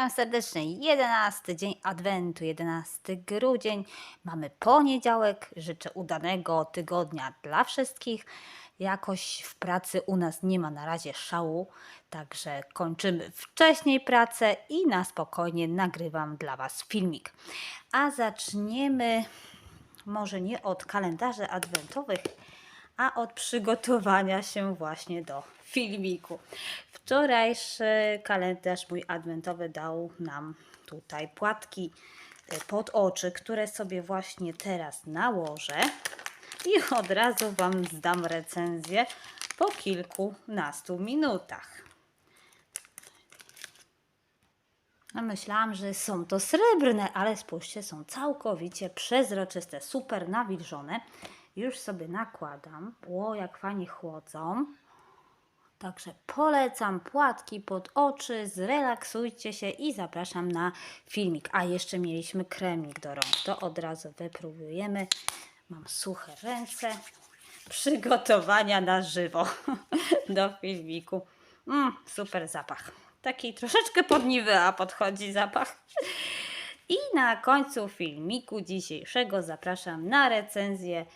Witam serdecznie. 11 dzień Adwentu, 11 grudzień. Mamy poniedziałek. Życzę udanego tygodnia dla wszystkich. Jakoś w pracy u nas nie ma na razie szału, także kończymy wcześniej pracę i na spokojnie nagrywam dla Was filmik. A zaczniemy może nie od kalendarzy adwentowych, a od przygotowania się właśnie do filmiku. Wczorajszy kalendarz mój adwentowy dał nam tutaj płatki y, pod oczy, które sobie właśnie teraz nałożę i od razu Wam zdam recenzję po kilkunastu minutach. No myślałam, że są to srebrne, ale spójrzcie, są całkowicie przezroczyste, super nawilżone. Już sobie nakładam. Ło, jak fajnie chłodzą. Także polecam płatki pod oczy, zrelaksujcie się i zapraszam na filmik. A jeszcze mieliśmy kremik do rąk, to od razu wypróbujemy. Mam suche ręce. Przygotowania na żywo do filmiku. Mm, super zapach. Taki troszeczkę podniwy, a podchodzi zapach. I na końcu filmiku dzisiejszego zapraszam na recenzję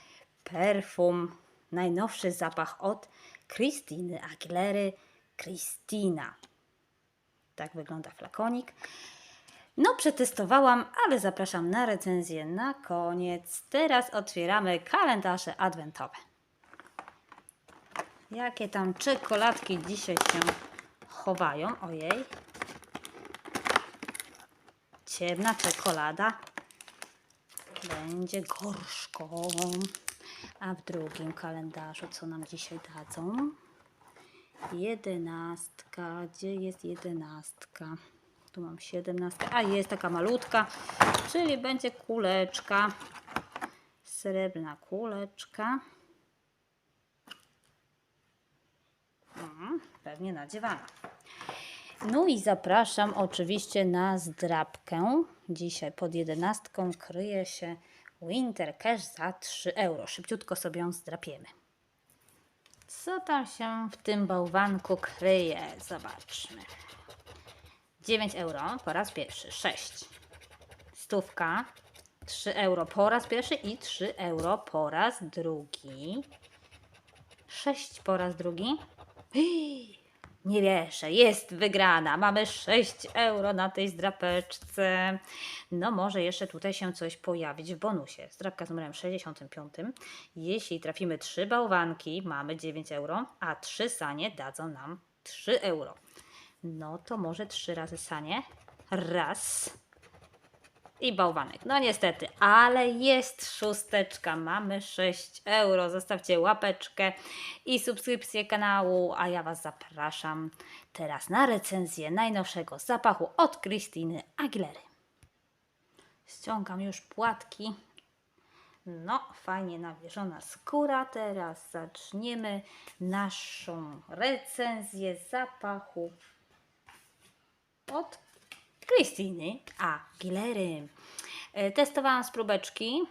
perfum, najnowszy zapach od Krystyny Aguilery, Christina. Tak wygląda flakonik. No, przetestowałam, ale zapraszam na recenzję na koniec. Teraz otwieramy kalendarze adwentowe. Jakie tam czekoladki dzisiaj się chowają? Ojej. Ciemna czekolada będzie gorszką. A w drugim kalendarzu co nam dzisiaj dadzą? Jedenastka. Gdzie jest jedenastka? Tu mam siedemnastkę. A jest taka malutka, czyli będzie kuleczka. Srebrna kuleczka. Pewnie nadziewana. No i zapraszam oczywiście na zdrabkę. Dzisiaj pod jedenastką kryje się Winter Cash za 3 euro. Szybciutko sobie ją zdrapiemy. Co tam się w tym bałwanku kryje? Zobaczmy. 9 euro po raz pierwszy. 6. Stówka. 3 euro po raz pierwszy i 3 euro po raz drugi. 6 po raz drugi. Nie wierzę, jest wygrana. Mamy 6 euro na tej zdrapeczce. No może jeszcze tutaj się coś pojawić w bonusie. Zdrapka z numerem 65. Jeśli trafimy 3 bałwanki, mamy 9 euro, a 3 sanie dadzą nam 3 euro. No to może 3 razy sanie. Raz. I bałwanek. No niestety, ale jest szósteczka. Mamy 6 euro. Zostawcie łapeczkę i subskrypcję kanału, a ja Was zapraszam teraz na recenzję najnowszego zapachu od Krystyny Aguilery. Ściągam już płatki. No, fajnie nawierzona skóra. Teraz zaczniemy naszą recenzję zapachu od Krystyny Aguilery. E, Testowałam z próbeczki.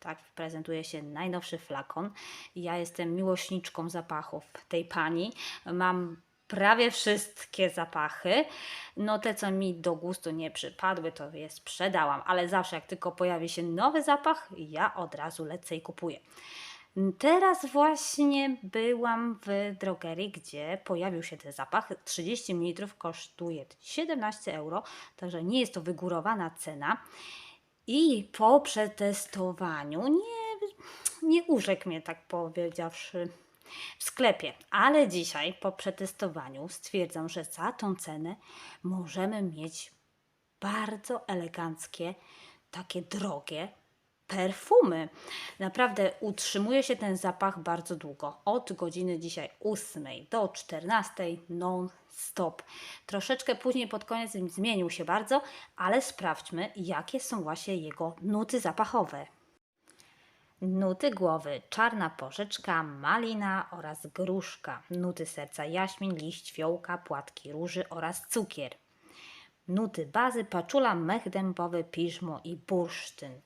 Tak prezentuje się najnowszy flakon. Ja jestem miłośniczką zapachów tej pani. Mam prawie wszystkie zapachy. No te, co mi do gustu nie przypadły, to je sprzedałam, ale zawsze jak tylko pojawi się nowy zapach, ja od razu lecę i kupuję. Teraz właśnie byłam w drogerii, gdzie pojawił się ten zapach. 30 ml kosztuje 17 euro, także nie jest to wygórowana cena. I po przetestowaniu nie, nie urzekł mnie, tak powiedziawszy, w sklepie. Ale dzisiaj po przetestowaniu stwierdzam, że za tą cenę możemy mieć bardzo eleganckie, takie drogie perfumy. Naprawdę utrzymuje się ten zapach bardzo długo. Od godziny dzisiaj 8 do 14 non-stop. Troszeczkę później pod koniec zmienił się bardzo, ale sprawdźmy, jakie są właśnie jego nuty zapachowe. Nuty głowy czarna porzeczka, malina oraz gruszka. Nuty serca jaśmin, liść fiołka, płatki róży oraz cukier. Nuty bazy paczula, mech dębowy, piżmo i bursztyn.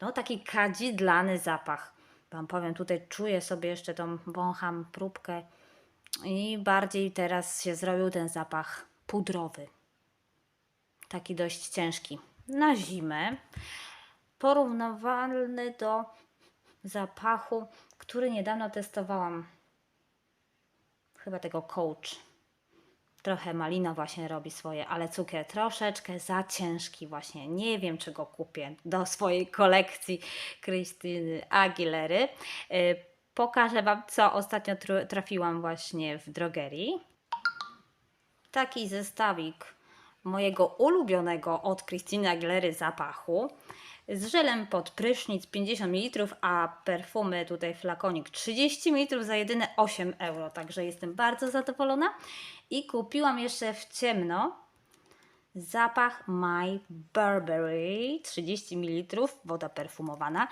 No taki kadzidlany zapach. Wam powiem, tutaj czuję sobie jeszcze tą, wącham próbkę i bardziej teraz się zrobił ten zapach pudrowy. taki dość ciężki na zimę, porównywalny do zapachu, który niedawno testowałam. Chyba tego coach. Trochę malina właśnie robi swoje, ale cukier troszeczkę za ciężki właśnie. Nie wiem, czy go kupię do swojej kolekcji Krystyny Aguilery. Y, Pokażę Wam, co ostatnio tr- trafiłam właśnie w drogerii. Taki zestawik mojego ulubionego od Krystyny Aguilery zapachu z żelem pod prysznic 50 ml, a perfumy tutaj flakonik 30 ml za jedyne 8 euro. Także jestem bardzo zadowolona. I kupiłam jeszcze w ciemno zapach My Burberry 30 ml, woda perfumowana.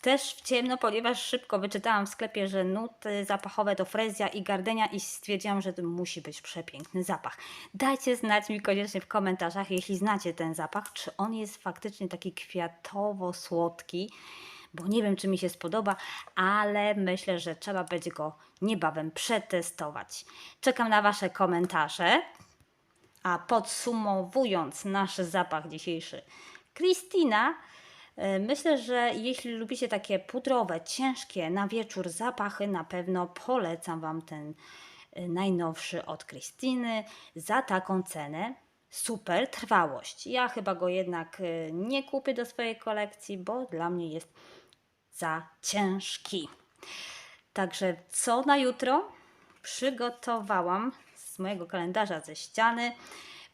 Też w ciemno, ponieważ szybko wyczytałam w sklepie, że nuty zapachowe to frezja i gardenia i stwierdziłam, że to musi być przepiękny zapach. Dajcie znać mi koniecznie w komentarzach, jeśli znacie ten zapach, czy on jest faktycznie taki kwiatowo-słodki, bo nie wiem, czy mi się spodoba, ale myślę, że trzeba będzie go niebawem przetestować. Czekam na Wasze komentarze. A podsumowując nasz zapach dzisiejszy, Kristina, e, myślę, że jeśli lubicie takie pudrowe, ciężkie na wieczór zapachy, na pewno polecam Wam ten e, najnowszy od Kristiny za taką cenę. Super trwałość. Ja chyba go jednak e, nie kupię do swojej kolekcji, bo dla mnie jest za ciężki. Także co na jutro? Przygotowałam mojego kalendarza ze ściany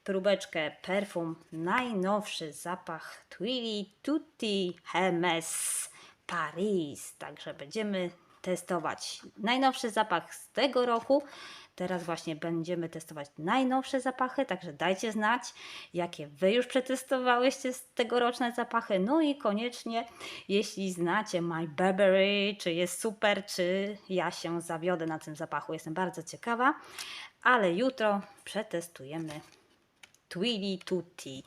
próbeczkę perfum najnowszy zapach Twilly Tutti Hermes Paris. Także będziemy testować najnowszy zapach z tego roku. Teraz właśnie będziemy testować najnowsze zapachy, także dajcie znać, jakie Wy już przetestowałyście tegoroczne zapachy. No i koniecznie, jeśli znacie My Burberry, czy jest super, czy ja się zawiodę na tym zapachu. Jestem bardzo ciekawa, ale jutro przetestujemy Twilly Tutti.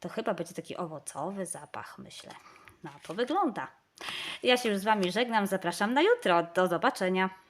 To chyba będzie taki owocowy zapach, myślę. Na to wygląda. Ja się już z Wami żegnam, zapraszam na jutro. Do zobaczenia.